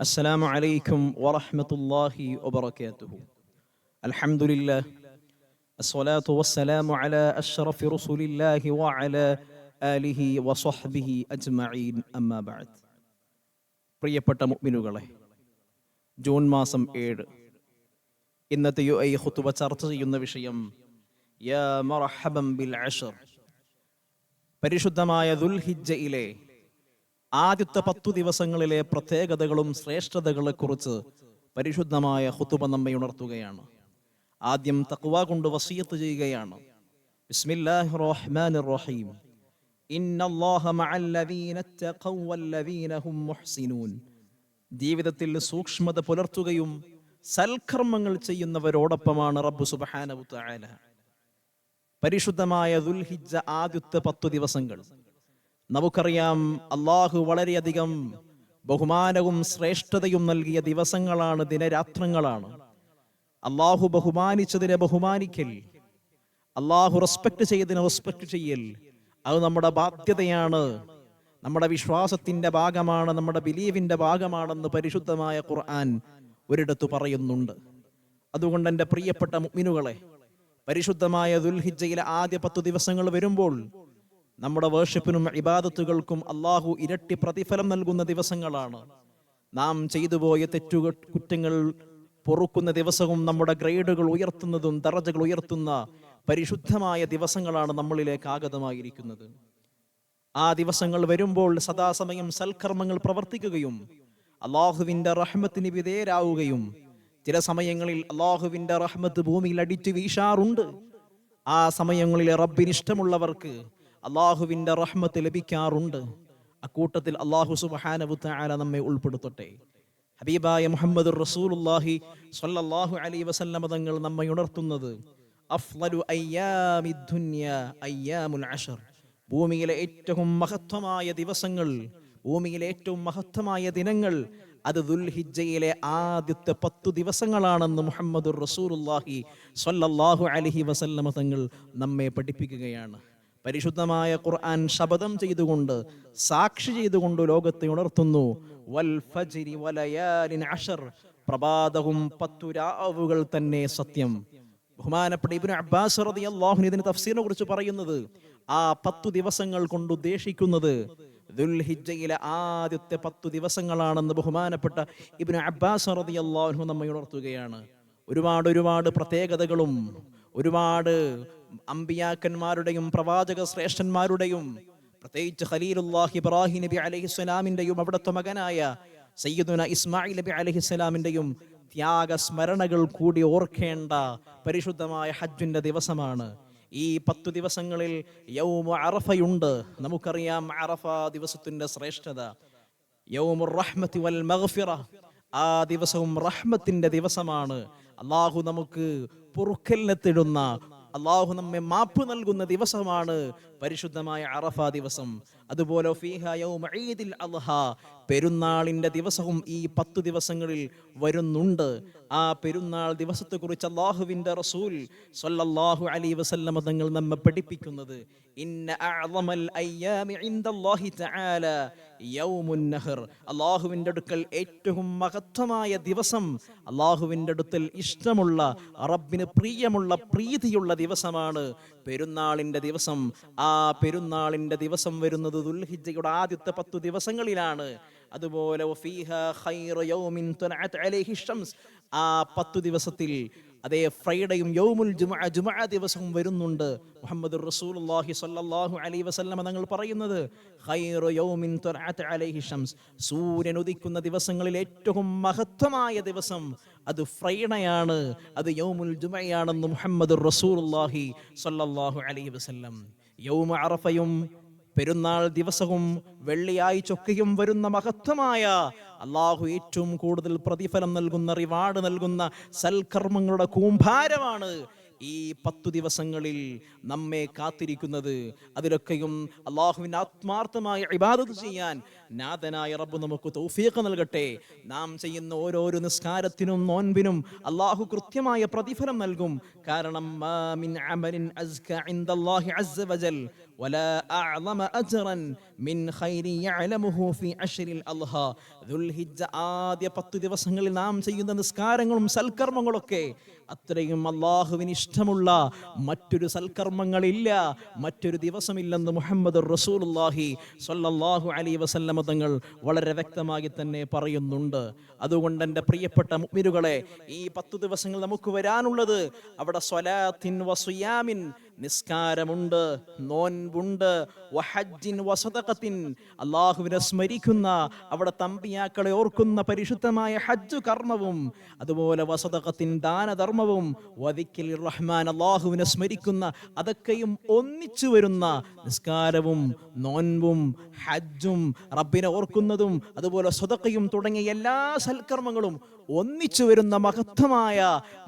السلام عليكم ورحمة الله وبركاته الحمد لله الصلاة والسلام على أشرف رسول الله وعلى آله وصحبه أجمعين أما بعد പ്രിയപ്പെട്ട മുഅ്മിനുകളെ ജൂൺ മാസം ഏഴ് ഇന്നത്തെ യു ഐ ഖുതുബ ചർച്ച ചെയ്യുന്ന വിഷയം യാ മർഹബൻ ബിൽ അഷർ പരിശുദ്ധമായ ദുൽഹിജ്ജയിലെ ആദ്യത്തെ പത്തു ദിവസങ്ങളിലെ പ്രത്യേകതകളും ശ്രേഷ്ഠതകളെ കുറിച്ച് പരിശുദ്ധമായ ഹുത്തുബ നമ്മെ ഉണർത്തുകയാണ്. ആദ്യം തക്വ കൊണ്ട് വസീയത്ത് ചെയ്യുകയാണ്. ബിസ്മില്ലാഹി റഹീം. ഇന്നല്ലാഹ ഹും മുഹ്സിനൂൻ. ജീവിതത്തിൽ സൂക്ഷ്മത പുലർത്തുകയും സൽക്കർമ്മങ്ങൾ ചെയ്യുന്നവരോടൊപ്പമാണ് റബ്ബു സുബ്ഹാനഹു തആല. പരിശുദ്ധമായ ദുൽഹിജ്ജ ആദ്യത്തെ പത്തു ദിവസങ്ങൾ. നമുക്കറിയാം അള്ളാഹു വളരെയധികം ബഹുമാനവും ശ്രേഷ്ഠതയും നൽകിയ ദിവസങ്ങളാണ് ദിനരാത്രങ്ങളാണ്. അള്ളാഹു ബഹുമാനിച്ചതിനെ ബഹുമാനിക്കൽ അള്ളാഹു റെസ്പെക്ട് ചെയ്തതിനെ റെസ്പെക്ട് ചെയ്യൽ. അത് നമ്മുടെ ബാധ്യതയാണ് നമ്മുടെ വിശ്വാസത്തിന്റെ ഭാഗമാണ് നമ്മുടെ ബിലീവിന്റെ ഭാഗമാണെന്ന് പരിശുദ്ധമായ ഖുർആൻ ഒരിടത്ത് പറയുന്നുണ്ട്. അതുകൊണ്ട് എന്റെ പ്രിയപ്പെട്ട മുഗ്മിനുകളെ പരിശുദ്ധമായ ദുൽഹിജയിലെ ആദ്യ പത്തു ദിവസങ്ങൾ വരുമ്പോൾ നമ്മുടെ വേർഷിപ്പിനും ഇബാദത്തുകൾക്കും അള്ളാഹു ഇരട്ടി പ്രതിഫലം നൽകുന്ന ദിവസങ്ങളാണ്. നാം ചെയ്തുപോയ തെറ്റുകൾ കുറ്റങ്ങൾ പൊറുക്കുന്ന ദിവസവും നമ്മുടെ ഗ്രേഡുകൾ ഉയർത്തുന്നതും ദറജകൾ ഉയർത്തുന്ന പരിശുദ്ധമായ ദിവസങ്ങളാണ് നമ്മളിലേക്ക് ആഗതമായിരിക്കുന്നത്. ആ ദിവസങ്ങൾ വരുമ്പോൾ സദാസമയം സൽക്കർമ്മങ്ങൾ പ്രവർത്തിക്കുകയും അള്ളാഹുവിന്റെ റഹ്മത്തിന് വിധേയരാവുകയും ചില സമയങ്ങളിൽ അള്ളാഹുവിന്റെ റഹ്മത്ത് ഭൂമിയിൽ അടിച്ചു വീശാറുണ്ട്. ആ സമയങ്ങളിൽ റബ്ബിന് അള്ളാഹുവിന്റെ റഹ്മത്ത് ലഭിക്കാറുണ്ട്. അക്കൂട്ടത്തിൽ അള്ളാഹു സുബഹാനബു തആല നമ്മെ ഉൾപ്പെടുത്തട്ടെ. ഹബീബായ മുഹമ്മദ് റസൂലുള്ളാഹി സ്വല്ലല്ലാഹു അലൈഹി വസല്ലമ തങ്ങൾ നമ്മെ ഉണർത്തുന്നത്. ഭൂമിയിലെ ഏറ്റവും മഹത്വമായ ദിവസങ്ങൾ ഭൂമിയിലെ ഏറ്റവും മഹത്വമായ ദിനങ്ങൾ അത് ദുൽഹിജയിലെ ആദ്യത്തെ പത്തു ദിവസങ്ങളാണെന്ന് മുഹമ്മദ് റസൂലുള്ളാഹി സ്വല്ലല്ലാഹു അലഹി വസല്ലമ തങ്ങൾ നമ്മെ പഠിപ്പിക്കുകയാണ്. പരിശുദ്ധമായ ഖുർആൻ ശപഥം ചെയ്തുകൊണ്ട് സാക്ഷി ചെയ്തുകൊണ്ട് ലോകത്തെ ഉണർത്തുന്നു. പ്രഭാതവും പത്തു രാവുകൾ തന്നെ സത്യം. ബഹുമാനപ്പെട്ട ഇബ്നു അബ്ബാസ് റളിയല്ലാഹു ഇതിന് തഫ്സീറിനെ കുറിച്ച് പറയുന്നത് ആ പത്തു ദിവസങ്ങൾ കൊണ്ട് ഉദ്ദേശിക്കുന്നത് ദുൽഹിജ്ജയിലെ ആദ്യത്തെ പത്തു ദിവസങ്ങളാണെന്ന് ബഹുമാനപ്പെട്ട ഇബ്നു അബ്ബാസ് റളിയല്ലാഹു നമ്മെ ഉണർത്തുകയാണ്. ഒരുപാട് ഒരുപാട് പ്രത്യേകതകളും ഒരുപാട് അമ്പിയാക്കന്മാരുടെയും പ്രവാചക ശ്രേഷ്ഠന്മാരുടെയും പ്രത്യേകിച്ച് ഖലീലുല്ലാഹി ഇബ്രാഹിം നബി അലഹിസ്സലാമിന്റെയും അവിടുത്തെ മകനായ സയ്യിദുന ഇസ്മായിൽ നബി അലഹിസ്സലാമിന്റെയും ത്യാഗ സ്മരണകൾ കൂടി ഓർക്കേണ്ട പരിശുദ്ധമായ ഹജ്ജിന്റെ ദിവസമാണ്. ഈ പത്തു ദിവസങ്ങളിൽ യൗമ അറഫയുണ്ട്. നമുക്കറിയാം അറഫ ദിവസത്തിന്റെ ശ്രേഷ്ഠത. യൗമുർ റഹ്മത്തി വൽ മഗ്ഫിറ. ആ ദിവസവും റഹ്മത്തിന്റെ ദിവസമാണ്. അള്ളാഹു നമുക്ക് പൊറുക്കലിനെത്തിടുന്ന അള്ളാഹു നമ്മെ മാപ്പ് നൽകുന്ന ദിവസമാണ് പരിശുദ്ധമായ അറഫ ദിവസം. അതുപോലെ പെരുന്നാളിന്റെ ദിവസവും ഈ പത്തു ദിവസങ്ങളിൽ വരുന്നുണ്ട്. ആ പെരുന്നാൾ ദിവസത്തെക്കുറിച്ച് അള്ളാഹുവിന്റെ റസൂൽ സല്ലല്ലാഹു അലൈഹി വസല്ലമ തങ്ങൾ നമ്മെ പഠിപ്പിക്കുന്നത് ഇന്ന ഇൻദല്ലാഹി തആല യൗമുൻ നഹർ. അള്ളാഹുവിന്റെ അടുക്കൽ ഏറ്റവും മഹത്വമായ ദിവസം അള്ളാഹുവിന്റെ അടുത്തിൽ ഇഷ്ടമുള്ള റബ്ബിന് പ്രിയമുള്ള പ്രീതിയുള്ള ദിവസമാണ് പെരുന്നാളിന്റെ ദിവസം. ആ പെരുന്നാളിന്റെ ദിവസം വരുന്നത് ദുൽഹിജയുടെ ആദ്യത്തെ പത്തു ദിവസങ്ങളിലാണ്. അതുപോലെ ആ പത്തു ദിവസത്തിൽ അതേ ഫ്രൈഡേയും യൗമുൽ ജുമാ ജുമാ ദിവസവും വരുന്നുണ്ട്. മുഹമ്മദ് റസൂലുള്ളാഹി സ്വല്ലല്ലാഹു അലൈഹി വസല്ലമ തങ്ങൾ പറയുന്നത് ഖൈറു യൗമിൻ അലൈഹി സൂര്യൻ ഉദിക്കുന്ന ദിവസങ്ങളിൽ ഏറ്റവും മഹത്വമായ ദിവസം അത് ഫ്രൈഡയാണ് അത് യൗമുൽ ജുമയാണെന്ന് മുഹമ്മദ് റസൂലുള്ളാഹി സ്വല്ലല്ലാഹു അലൈഹി വസല്ലം. യൗമ അറഫയും പെരുന്നാൾ ദിവസവും വെള്ളിയാഴ്ചയൊക്കെയും വരുന്ന മഹത്വമായ അള്ളാഹു ഏറ്റവും കൂടുതൽ പ്രതിഫലം നൽകുന്ന റിവാർഡ് നൽകുന്ന സൽക്കർമ്മങ്ങളുടെ കൂമ്പാരമാണ് ഈ പത്തു ദിവസങ്ങളിൽ നമ്മെ കാത്തിരിക്കുന്നത്. അതിലൊക്കെയും അള്ളാഹുവിന്റെ ആത്മാർത്ഥമായ ഇബാദത്ത് ചെയ്യാൻ നാഥനായ റബ്ബ് നമുക്ക് തൗഫീഖ് നൽകട്ടെ. നാം ചെയ്യുന്ന ഓരോരോ നിസ്കാരത്തിനും നോൻപിനും അള്ളാഹു കൃത്യമായ പ്രതിഫലം നൽകും. കാരണം മാ മിൻ അമലിൻ അസ്ക ഇൻദല്ലാഹി അസ്സ വജൽ ولا أعظم أجرا من خير يعلمه في عشر الأضحى ദുൽഹിജ്ജ ആദ്യ പത്ത് ദിവസങ്ങളിൽ നാം ചെയ്യുന്ന നിസ്കാരങ്ങളും സൽക്കർമ്മങ്ങളൊക്കെ അത്രയും അള്ളാഹുവിന് ഇഷ്ടമുള്ള മറ്റൊരു സൽക്കർമ്മങ്ങളില്ല മറ്റൊരു ദിവസമില്ലെന്ന് മുഹമ്മദ് റസൂലുല്ലാഹി സ്വല്ലല്ലാഹു അലൈ വസല്ലമ തങ്ങൾ വളരെ വ്യക്തമായി തന്നെ പറയുന്നുണ്ട് അതുകൊണ്ട് എൻ്റെ പ്രിയപ്പെട്ട മുഅ്മിനുകളെ ഈ പത്തു ദിവസങ്ങൾ നമുക്ക് വരാനുള്ളത് അവിടെ സ്വലാത്തിൻ വസുയാമിൻ നിസ്കാരമുണ്ട് നോൻപുണ്ട്. വഹജ്ജിൻ വസതകത്തിൻ അള്ളാഹുവിനെ സ്മരിക്കുന്ന അവിടെ തമ്പിയാക്കളെ ഓർക്കുന്ന പരിശുദ്ധമായ ഹജ്ജ് കർമ്മവും അതുപോലെ വസതകത്തിൻ ദാനധർമ്മവും വദിക്കിൽ റഹ്മാൻ അള്ളാഹുവിനെ സ്മരിക്കുന്ന അതൊക്കെയും ഒന്നിച്ചു വരുന്ന നിസ്കാരവും നോൻപും ഹജ്ജും റബ്ബിനെ ഓർക്കുന്നതും അതുപോലെ സ്വതക്കയും തുടങ്ങിയ എല്ലാ സൽക്കർമ്മങ്ങളും ഒന്നിച്ചു വരുന്ന മഹത്വമായ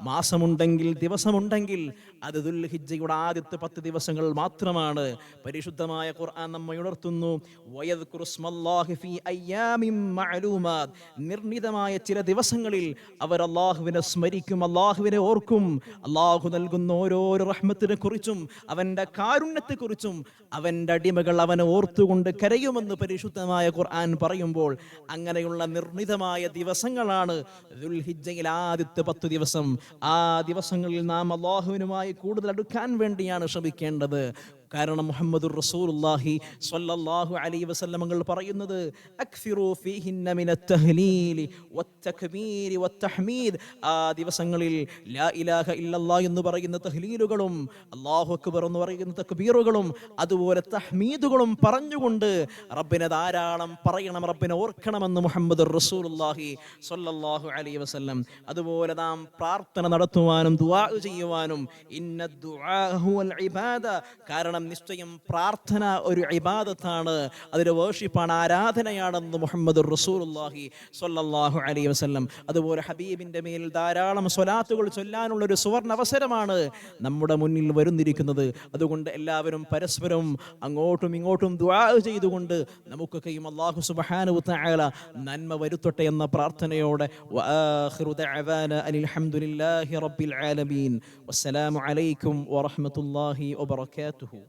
മാസമുണ്ടെങ്കിൽ ദിവസമുണ്ടെങ്കിൽ അത് ദുൽഹിജയുടെ ആദ്യത്തെ പത്ത് ദിവസങ്ങൾ മാത്രമാണ്. പരിശുദ്ധമായ ഖുർആൻ നമ്മെ ഉണർത്തുന്നു. നിർണിതമായ ചില ദിവസങ്ങളിൽ അവർ അള്ളാഹുവിനെ സ്മരിക്കും അള്ളാഹുവിനെ ഓർക്കും. അള്ളാഹു നൽകുന്ന ഓരോരോ റഹ്മത്തിനെ കുറിച്ചും അവന്റെ കാരുണ്യത്തെ കുറിച്ചും അവന്റെ അടിമകൾ അവനെ ഓർത്തുകൊണ്ട് കരയുമെന്ന് പരിശുദ്ധമായ ഖുർആൻ പറയുമ്പോൾ അങ്ങനെയുള്ള നിർണിതമായ ദിവസങ്ങളാണ് ദുൽഹിജയിൽ ആദ്യത്തെ പത്ത് ദിവസം. ആ ദിവസങ്ങളിൽ നാം അള്ളാഹുവിനുമായി കൂടുതൽ അടുക്കാൻ വേണ്ടിയാണ് ശ്രമിക്കേണ്ടത്. കാരണം മുഹമ്മദ് റസൂലുള്ളാഹി സ്വല്ലല്ലാഹു അലൈഹി വസല്ലമകൾ പറയുന്നത് അക്ഫിറു ഫീഹിന്ന മിന തഹ്ലീലി വത്തക്ബീരി വത്തഹ്മീദ് ആ ദിവസങ്ങളിൽ ലാ ഇലാഹ ഇല്ലല്ലാഹ് എന്ന് പറയുന്ന തഹ്ലീലുകളും അല്ലാഹു അക്ബർ എന്ന് പറയുന്ന തക്ബീറുകളും അതുപോലെ തഹ്മീദുകളും പറഞ്ഞുകൊണ്ട് റബ്ബിനെ ധാരാളം പറയണം റബ്ബിനെ ഓർക്കണമെന്ന് മുഹമ്മദ് റസൂലുള്ളാഹി സ്വല്ലല്ലാഹു അലൈഹി വസല്ലം. അതുപോലെ നാം പ്രാർത്ഥന നടത്തുവാനും ദുആ ചെയ്യുവാനും ഇന്ന ദുആ ഇബാദ. കാരണം നിശ്ചയം പ്രാർത്ഥന ഒരു ഇബാദത്താണ്. അതൊരു വേർഷിപ്പാണ് ആരാധനയാണെന്ന് മുഹമ്മദ് റസൂലുള്ളാഹി സൊല്ലാഹു അലൈഹി വസ്ലം അതുപോലെ ഹബീബിന്റെ മേൽ ധാരാളം സ്വലാത്തുകൾ ചൊല്ലാനുള്ള ഒരു സുവർണ അവസരമാണ് നമ്മുടെ മുന്നിൽ വരുന്നിരിക്കുന്നത്. അതുകൊണ്ട് എല്ലാവരും പരസ്പരം അങ്ങോട്ടും ഇങ്ങോട്ടും ദ്വാ ചെയ്തുകൊണ്ട് നമുക്കൊക്കെയും അള്ളാഹു സുബ്ഹാനഹു തആല നന്മ വരുത്തട്ടെ എന്ന പ്രാർത്ഥനയോടെ. വആഖിറു ദഅവാന അനിൽ ഹംദുലില്ലാഹി റബ്ബിൽ ആലമീൻ. വസ്സലാമു അലൈക്കും വബറകാതുഹു.